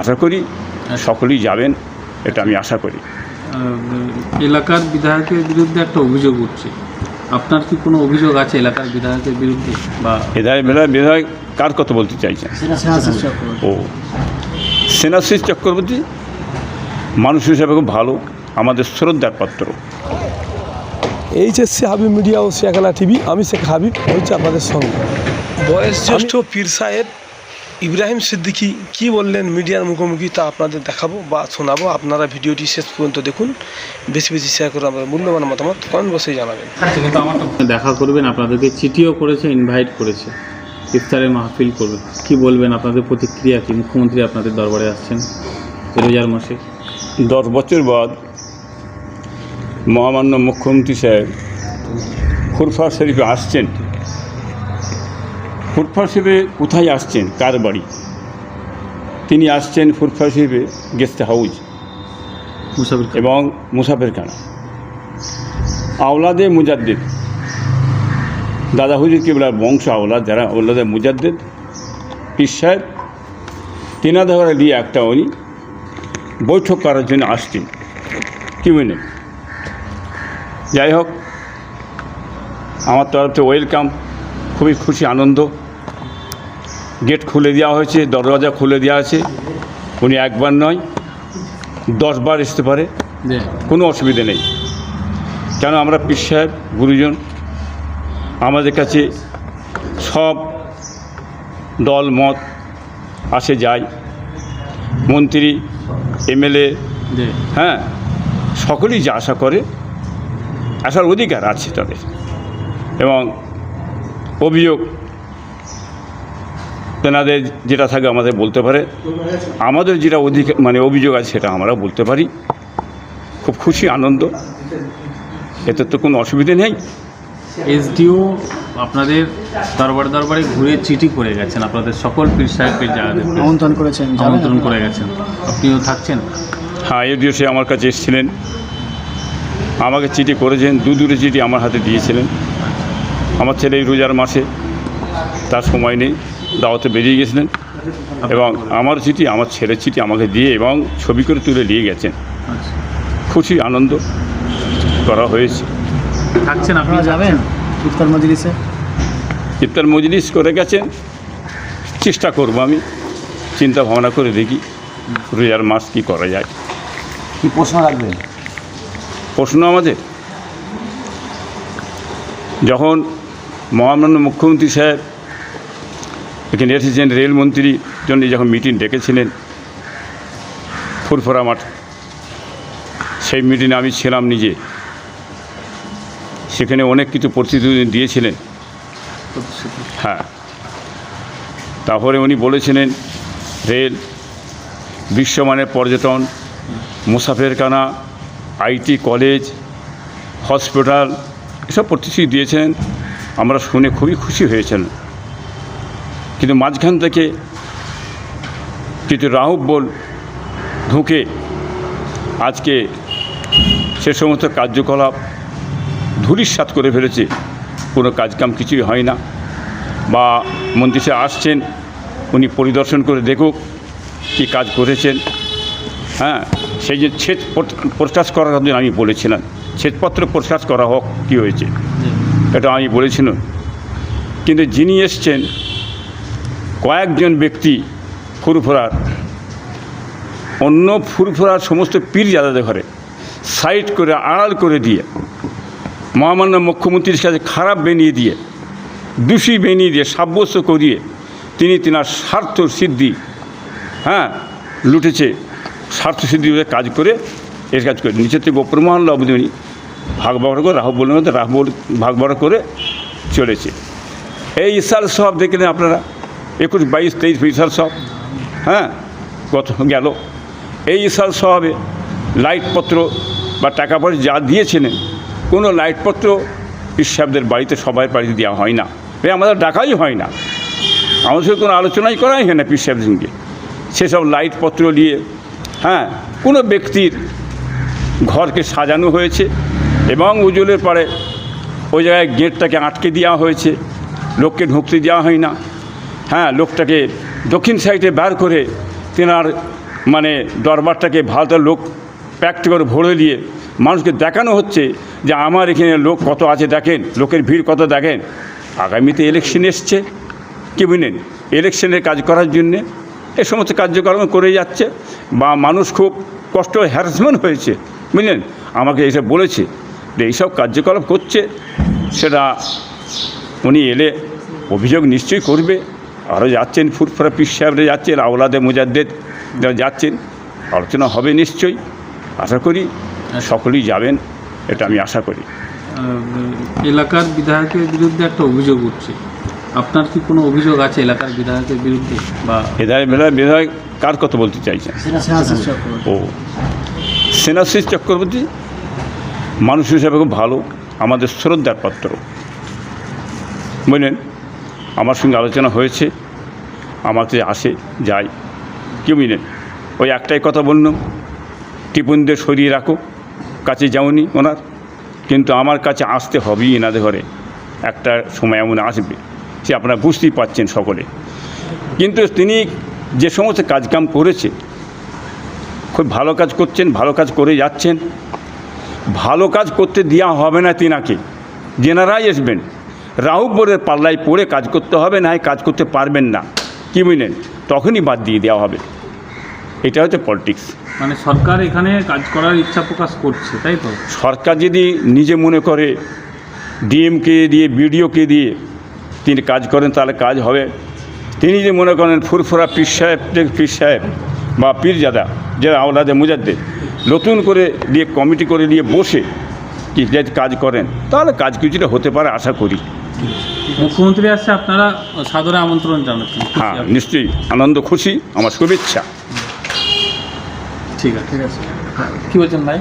আশা করি সকলেই যাবেন এটা আমি আশা করি। এলাকার বিধায়কের বিরুদ্ধে একটা অভিযোগ উঠছে। আপনার কি কোনো অভিযোগ আছে এলাকার বিধায়কের বিরুদ্ধে বা বেলায় বিধায়ক কার কথা বলতে চাইছেন? ও সেনাশিস চক্রবর্তী মানুষ হিসেবে খুব ভালো আমাদের শ্রদ্ধার পাত্র। এইচএসসি হাবিব মিডিয়া ও শেখানা টিভি আমি শেখ হাবিব হচ্ছে আপনাদের সঙ্গে। বয়সজ্যেষ্ঠ পীর সাহেব ইব্রাহিম সিদ্দিকী কি বললেন মিডিয়ার মুখোমুখি তা আপনাদের দেখাবো বা শোনাবো। আপনারা ভিডিওটি শেষ পর্যন্ত দেখুন। বেশি বেশি শেয়ার করে আমাদের মূল্যবান মতামত কমেন্ট বসেই জানাবেন। কিন্তু আমার দেখা করবেন আপনাদেরকে চিঠিও করেছে ইনভাইট করেছে। ইফতারের মাহফিল করবেন কি বলবেন? আপনাদের প্রতিক্রিয়া কি? মুখ্যমন্ত্রী আপনাদের দরবারে আসছেন রোজার মাসে। দশ বছর বাদ মহামান্য মুখ্যমন্ত্রী সাহেব খুরফা শরীফে আসছেন। ফুরফা শরীফে কোথায় আসছেন? কার বাড়ি? তিনি আসছেন ফুরফা শরীফে গেস্ট হাউস। মুসাফির। এবং মুসাফেরখানা আওলাদে মুজাদ্দিদ। দাদা হুজুর কেবলার বংশ আওলাদ যারা আওলাদে মুজাদ্দিদ। পীর সাহেব তেনাদের নিয়ে একটা উনি বৈঠক করার জন্য আসছেন। কি বুঝলেন যাই হোক আমার তরফ থেকে ওয়েলকাম খুবই খুশি আনন্দ। গেট খুলে দেওয়া হয়েছে দরজা খুলে দেওয়া আছে। উনি একবার নয় দশবার আসতে পারে। কোনো অসুবিধে নেই। কেন আমরা পীর সাহেব গুরুজন আমাদের কাছে সব দল মত আসে যায়। মন্ত্রী এমএলএ হ্যাঁ সকলেই যা আশা করে আসার অধিকার আছে তাদের। এবং অভিযোগ তেনাদের যেটা থাকে আমাদের বলতে পারে। আমাদের যেটা অধিকার মানে অভিযোগ আছে সেটা আমরা বলতে পারি। খুব খুশি আনন্দ। এতে তো কোনো অসুবিধে নেই। এসডিও আপনাদের দরবার দরবারে ঘুরে চিঠি করে গেছেন। আপনাদের সকল পীর জায়গাদের আমন্ত্রণ করেছেন আমন্ত্রণ করে গেছেন। আপনিও থাকছেন? হ্যাঁ এডিও সে আমার কাছে এসেছিলেন। আমাকে চিঠি করেছেন দু দুটো চিঠি আমার হাতে দিয়েছিলেন। আমার ছেলে এই রোজার মাসে তার সময় নেই। দাওয়াতে বেরিয়ে গেছিলেন এবং আমার চিঠি আমার ছেলের চিঠি আমাকে দিয়ে এবং ছবি করে তুলে নিয়ে গেছেন। খুশি আনন্দ করা হয়েছে। থাকছেন আপনারা যাবেন ইফতার মজলিসে? ইফতার মজলিস করে গেছেন চেষ্টা করব আমি চিন্তা ভাবনা করে দেখি রোজার মাস কী করা যায়। কি প্রশ্ন রাখবেন? প্রশ্ন আমাদের যখন মহামান্য মুখ্যমন্ত্রী সাহেব এখানে এসেছেন রেলমন্ত্রীর জন্য যখন মিটিং ডেকেছিলেন, ফুরফুরা মাঠ, সেই মিটিংয়ে আমি ছিলাম নিজে। সেখানে অনেক কিছু প্রতিশ্রুতি দিয়েছিলেন। হ্যাঁ। তারপরে উনি বলেছিলেন, রেল বিশ্বমানের পর্যটন, মুসাফেরখানা, আইটি কলেজ, হসপিটাল, এসব প্রতিশ্রুতি দিয়েছেন। আমরা শুনে খুবই খুশি হয়েছেন। কিন্তু মাঝখান থেকে কিছু রাহুবল ঢুকে আজকে সে সমস্ত কার্যকলাপ ধূলিসাৎ করে ফেলেছে। কোনো কাজকাম কিছুই হয় না। বা মন্ত্রী সাহেব আসছেন উনি পরিদর্শন করে দেখুক কী কাজ করেছেন। হ্যাঁ সেই যে ছেদ প্রকাশ করার জন্য আমি বলেছিলাম ছেদপত্র প্রকাশ করা হোক কী হয়েছে? এটা আমি বলেছিলাম কিন্তু যিনি এসছেন কয়েকজন ব্যক্তি ফুরফুরার, অন্য ফুরফুরার সমস্ত পীর জাদাদের ঘরে সাইড করে, আড়াল করে দিয়ে, মহামান্য মুখ্যমন্ত্রীর কাছে খারাপ বেনিয়ে দিয়ে, দোষী বেনিয়ে দিয়ে, সাব্যস্ত করিয়ে তিনি তিনার স্বার্থ সিদ্ধি হ্যাঁ লুটেছে, স্বার্থ সিদ্ধি কাজ করে, এর কাজ করে। নিচে থেকে ওপর মহল্লা অবধি ভাগ বাগড়া করে রাহু মধ্যে রাহু ভাগ বাগড়া করে চলেছে। এই ইসাল সব দেখলেন আপনারা। একুশ, বাইশ, তেইশ ইসাল সব হ্যাঁ? গত গেল। এই ইসাল সবে লাইটপত্র বা টাকা পয়সা যা দিয়েছেন, কোনো লাইটপত্র ইসাবদের বাড়িতে সবাই বাড়িতে দেওয়া হয় না। এ আমাদের ডাকাই হয় না। আমাদের সঙ্গে কোনো আলোচনাই করাই হয় না পীর সঙ্গে সেসব লাইটপত্র নিয়ে হ্যাঁ কোনো ব্যক্তির ঘরকে সাজানো হয়েছে এবং উজ্জ্বলের পরে ওই জায়গায় গেটটাকে আটকে দেওয়া হয়েছে। লোককে ঢুকতে দেওয়া হয় না। হ্যাঁ লোকটাকে দক্ষিণ সাইডে বার করে তেনার মানে দরবারটাকে ভালো লোক প্যাক্ট করে ভরে দিয়ে মানুষকে দেখানো হচ্ছে যে আমার এখানে লোক কত আছে দেখেন, লোকের ভিড় কত দেখেন। আগামীতে ইলেকশন এসছে, কি বুঝলেন? ইলেকশনের কাজ করার জন্যে এ সমস্ত কার্যক্রম করে যাচ্ছে বা মানুষ খুব কষ্ট হ্যারাসমেন্ট হয়েছে, বুঝলেন? আমাকে এইসব বলেছে যে এইসব কার্যকলাপ করছে, সেটা উনি এলে অভিযোগ নিশ্চয়ই করবে। আরও যাচ্ছেন ফুরফুরা পিস সাহেবরা যাচ্ছেন আওলাদে মুজাদ্দেদ যাচ্ছেন। আলোচনা হবে নিশ্চয়ই। আশা করি সকলেই যাবেন এটা আমি আশা করি। এলাকার বিধায়কের বিরুদ্ধে একটা অভিযোগ উঠছে। আপনার কি কোনো অভিযোগ আছে এলাকার বিধায়কের বিরুদ্ধে বা এদায় বেলায় বিধায়ক কার কথা বলতে চাইছেন? ও সেনাশিস চক্রবর্তী? মানুষ হিসাবে খুব ভালো আমাদের শ্রদ্ধার পাত্র। বুঝলেন? আমার সঙ্গে আলোচনা হয়েছে আমাকে আসে, যায়। কেউ বুঝলেন ওই একটাই কথা বললাম টিপুনদের সরিয়ে রাখো, কাছে যাওনি ওনার, কিন্তু আমার কাছে আসতে হবেই এনাদের ঘরে। একটা সময় এমন আসবে, সে আপনারা বুঝতেই পাচ্ছেন সকলে। কিন্তু তিনি যে সমস্ত কাজকাম করেছে, খুব ভালো কাজ করছেন, ভালো কাজ করে যাচ্ছেন। ভালো কাজ করতে দেওয়া হবে না তিনাকে। জেনারাই আসবেন রাহু বোরের পাল্লায় পড়ে কাজ করতে হবে না কাজ করতে পারবেন না। কি বুঝলেন তখনই বাদ দিয়ে দেওয়া হবে। এটা হচ্ছে পলিটিক্স মানে সরকার এখানে কাজ করার ইচ্ছা প্রকাশ করছে তাই তো? সরকার যদি নিজে মনে করে ডিএমকে দিয়ে বিডিওকে দিয়ে তিনি কাজ করেন তাহলে কাজ হবে। তিনি যে মনে করেন ফুরফুরা পীর সাহেব পীর সাহেব বা পীরজাদা যারা আওলাদে মুজাদ্দে নতুন করে দিয়ে কমিটি করে দিয়ে বসে কি কাজ করেন তাহলে কাজ কিছুটা হতে পারে আশা করি। মুখ্যমন্ত্রী আসছে আপনারা সাদরে আমন্ত্রণ জানাচ্ছেন। হ্যাঁ নিশ্চয়ই আনন্দ খুশি আমার শুভেচ্ছা। ঠিক আছে ঠিক আছে। কি বলছেন ভাই?